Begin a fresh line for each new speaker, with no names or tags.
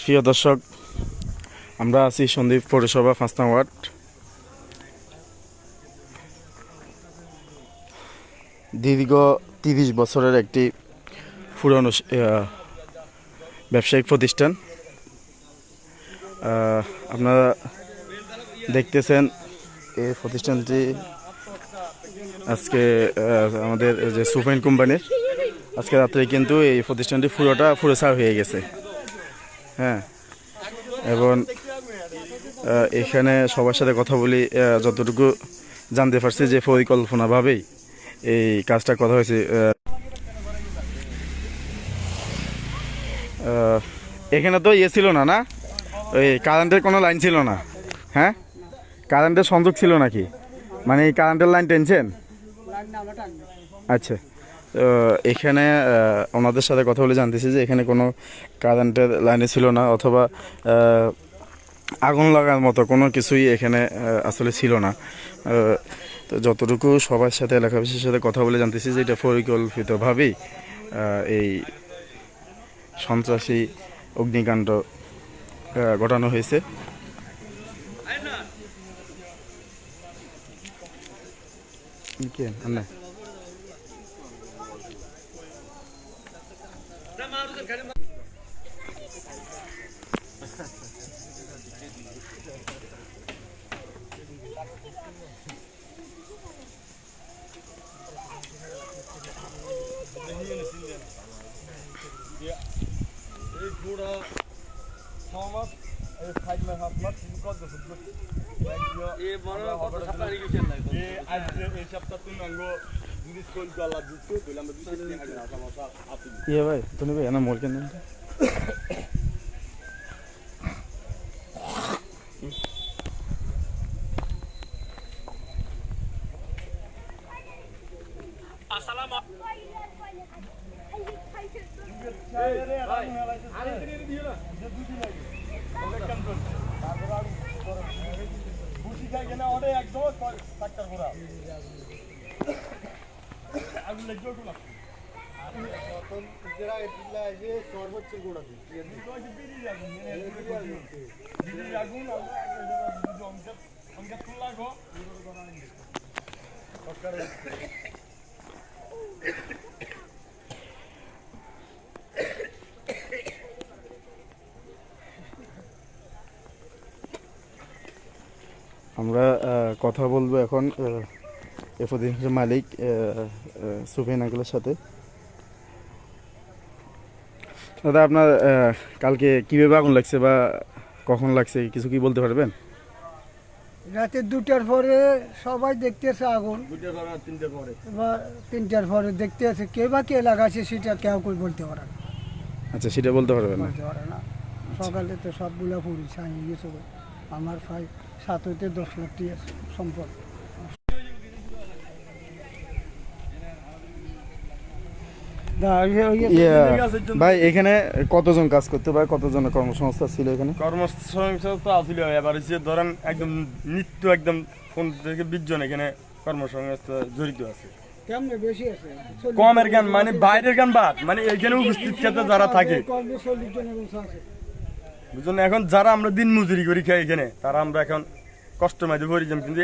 প্রিয় দর্শক, আমরা আছি সন্দীপ পৌরসভা পাঁচনা ওয়ার্ড। দীর্ঘ তিরিশ বছরের একটি পুরনো ব্যবসায়িক প্রতিষ্ঠান। আপনারা দেখতেছেন এই প্রতিষ্ঠানটি আজকে আমাদের যে সুফাইন কোম্পানির। আজকে রাত্রে কিন্তু এই প্রতিষ্ঠানটি পুরোটা ফুরোসার হয়ে গেছে। হ্যাঁ। এবং এখানে সবার সাথে কথা বলি যতটুকু জানতে পারছি যে পরিকল্পনাভাবেই এই কাজটা করা হয়েছে। এখানে তো ইয়ে ছিল না না? ওই কারেন্টের কোনো লাইন ছিল না। হ্যাঁ? কারেন্টের সংযোগ ছিল নাকি? মানে এই কারেন্টের লাইন টেনছেন? আচ্ছা। তো এখানে ওনাদের সাথে কথা বলে জানতেছি যে এখানে কোনো কারেন্টের লাইনে ছিল না অথবা আগুন লাগার মতো কোনো কিছুই এখানে আসলে ছিল না। তো যতটুকু সবার সাথে, এলাকাবাসীর সাথে কথা বলে জানতেছি যে এটা পরিকল্পিতভাবেই এই সন্ত্রাসী অগ্নিকাণ্ড ঘটানো হয়েছে। আন্না।
এই পুরো সমাজ এই সাইড মে হাত মাত কত ফুট
এ বড় কত সাপ্তাহ
এই সপ্তাহ তুমি টাকা মাসা আপনি
ইয়ে ভাই, তুমি ভাই না মোর কেন
বুঝি খাই কেনা অনেক একদম সাক্কার করা
আমরা কথা বলব এখন এ প্রতিষ্ঠানের মালিক আঙ্কেলের সাথে। দাদা আপনার কালকে কীভাবে আগুন লাগছে বা কখন লাগছে কিছু কি বলতে পারবেন?
রাতে দুটার পরে সবাই দেখতেছে আগুন।
দুটো তিনটে পরে।
এবার তিনটার পরে দেখতে আছে কে বা কে লাগাছে সেটা কেউ কই বলতে পারে না।
আচ্ছা সেটা বলতে পারবেন না।
সকালে তো সবগুলা পুরি ছাড়িয়ে গেছে আমার প্রায় সাত হইতে দশ লাখ টাকা সম্পদ দা, ওই- ওই-
ইয়া, ভাই এখানে কতজন কাজ করতে পারে কতজন কর্মসংস্থা ছিল এখানে?
কর্মসংস্থান তো এবার হচ্ছে ধরেন একদম নিত্য একদম ফোন থেকে বিশ এখানে কর্মসংস্থা জড়িত আছে। কমের গান মানে বাইরের গান বাদ মানে এখানে উপস্থিত সাথে যারা থাকে। বুঝলেন? এখন যারা আমরা দিন মজুরি করি খাই এখানে তারা আমরা এখন কষ্ট মাঝে যাম কিন্তু